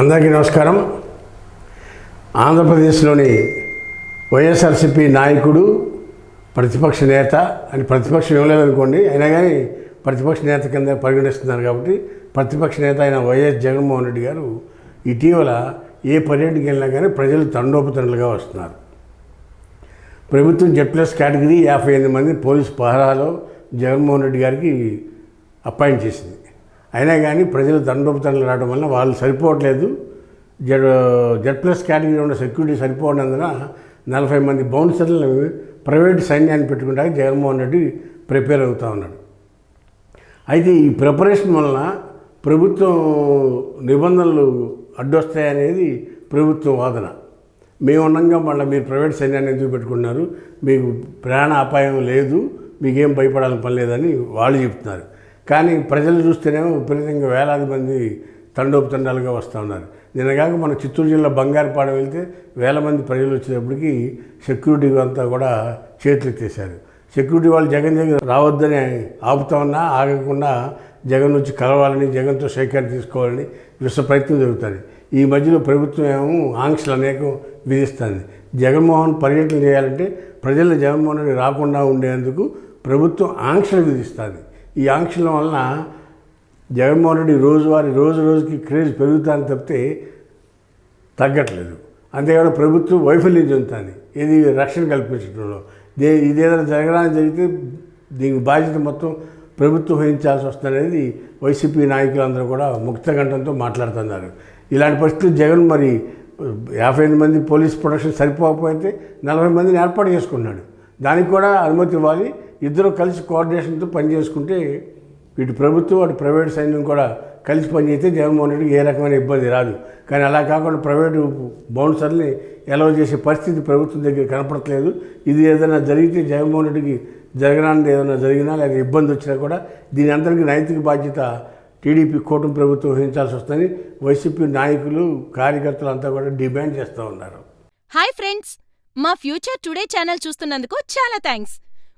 అందరికీ నమస్కారం. ఆంధ్రప్రదేశ్లోని వైఎస్ఆర్సిపి నాయకుడు ప్రతిపక్ష నేత అని ప్రతిపక్షం ఇవ్వలేదనుకోండి అయినా కానీ ప్రతిపక్ష నేత కింద పరిగణిస్తున్నారు కాబట్టి ప్రతిపక్ష నేత అయిన వైఎస్ జగన్మోహన్ రెడ్డి గారు ఇటీవల ఏ పర్యటనకి వెళ్ళినా కానీ ప్రజలు తండోపతండలుగా వస్తున్నారు. ప్రభుత్వం జెడ్ ప్లస్ కేటగిరీ యాభై ఎనిమిది మంది పోలీస్ పహరాలో జగన్మోహన్ రెడ్డి గారికి అపాయింట్ చేసింది. అయినా కానీ ప్రజలు దండోపతండలు రావడం వల్ల వాళ్ళు సరిపోవట్లేదు. జెడ్ జెడ్ ప్లస్ కేటగిరీ ఉన్న సెక్యూరిటీ సరిపోనందున నలభై మంది బౌన్సర్లను ప్రైవేట్ సైన్యాన్ని పెట్టుకుంటానికి జగన్మోహన్ రెడ్డి ప్రిపేర్ అవుతా ఉన్నాడు. అయితే ఈ ప్రిపరేషన్ వలన ప్రభుత్వం నిబంధనలు అడ్డొస్తాయనేది ప్రభుత్వం వాదన. మేము ఉండగా మళ్ళీ మీరు ప్రైవేట్ సైన్యాన్ని ఎందుకు పెట్టుకున్నారు మీకు ప్రాణ అపాయం లేదు మీకేం భయపడాలని పని లేదని వాళ్ళు చెప్తున్నారు. కానీ ప్రజలు చూస్తేనేమో విపరీతంగా వేలాది మంది తండోపతండాలుగా వస్తూ ఉన్నారు. నిన్నగాక మన చిత్తూరు జిల్లా బంగారుపాడ వెళ్తే వేల మంది ప్రజలు వచ్చేటప్పటికి సెక్యూరిటీ అంతా కూడా చేతులు ఎత్తేసారు సెక్యూరిటీ వాళ్ళు జగన్ జగన్ రావద్దని ఆపుతా ఉన్నా ఆగకుండా జగన్ వచ్చి కలవాలని జగన్తో సేకరణ తీసుకోవాలని విశ్వ ప్రయత్నం జరుగుతుంది. ఈ మధ్యలో ప్రభుత్వం ఏమో ఆంక్షలు అనేకం విధిస్తుంది. జగన్మోహన్ పర్యటన చేయాలంటే ప్రజలు జగన్మోహన్ రెడ్డి రాకుండా ఉండేందుకు ప్రభుత్వం ఆంక్షలు విధిస్తుంది. ఈ ఆంక్షల వలన జగన్మోహన్ రెడ్డి రోజువారీ రోజు రోజుకి క్రేజ్ పెరుగుతాను తప్పితే తగ్గట్లేదు. అంతేకాదు ప్రభుత్వం వైఫల్యం చెందుతుంది. ఇది రక్షణ కల్పించడంలో. దే ఇదేదైనా జరగడానికి జరిగితే దీనికి బాధ్యత మొత్తం ప్రభుత్వం వహించాల్సి వస్తుందనేది వైసీపీ నాయకులందరూ కూడా ముక్తగంఠంతో మాట్లాడుతున్నారు. ఇలాంటి పరిస్థితులు జగన్ మరి యాభై ఎనిమిది మంది పోలీస్ ప్రొడక్షన్ సరిపోకపోతే నలభై మందిని ఏర్పాటు చేసుకున్నాడు దానికి కూడా అనుమతి ఇవ్వాలి. ఇద్దరు కలిసి కోఆర్డినేషన్తో పనిచేసుకుంటే ఇటు ప్రభుత్వం అటు ప్రైవేట్ సైన్యం కూడా కలిసి పనిచేస్తే జగన్మోహన్ రెడ్డికి ఏ రకమైన ఇబ్బంది రాదు. కానీ అలా కాకుండా ప్రైవేటు బౌన్సర్ని ఎలవ చేసే పరిస్థితి ప్రభుత్వం దగ్గర కనపడట్లేదు. ఇది ఏదైనా జరిగితే జగన్మోహన్ రెడ్డికి జరగడానికి ఏదైనా జరిగినా లేదా ఇబ్బంది వచ్చినా కూడా దీని అందరికీ నైతిక బాధ్యత టీడీపీ కూటమి ప్రభుత్వం వహించాల్సి వస్తుందని వైసీపీ నాయకులు కార్యకర్తలు అంతా కూడా డిమాండ్ చేస్తూ ఉన్నారు. హాయ్ ఫ్రెండ్స్ మా ఫ్యూచర్ టుడే ఛానల్ చూస్తున్నందుకు చాలా థ్యాంక్స్.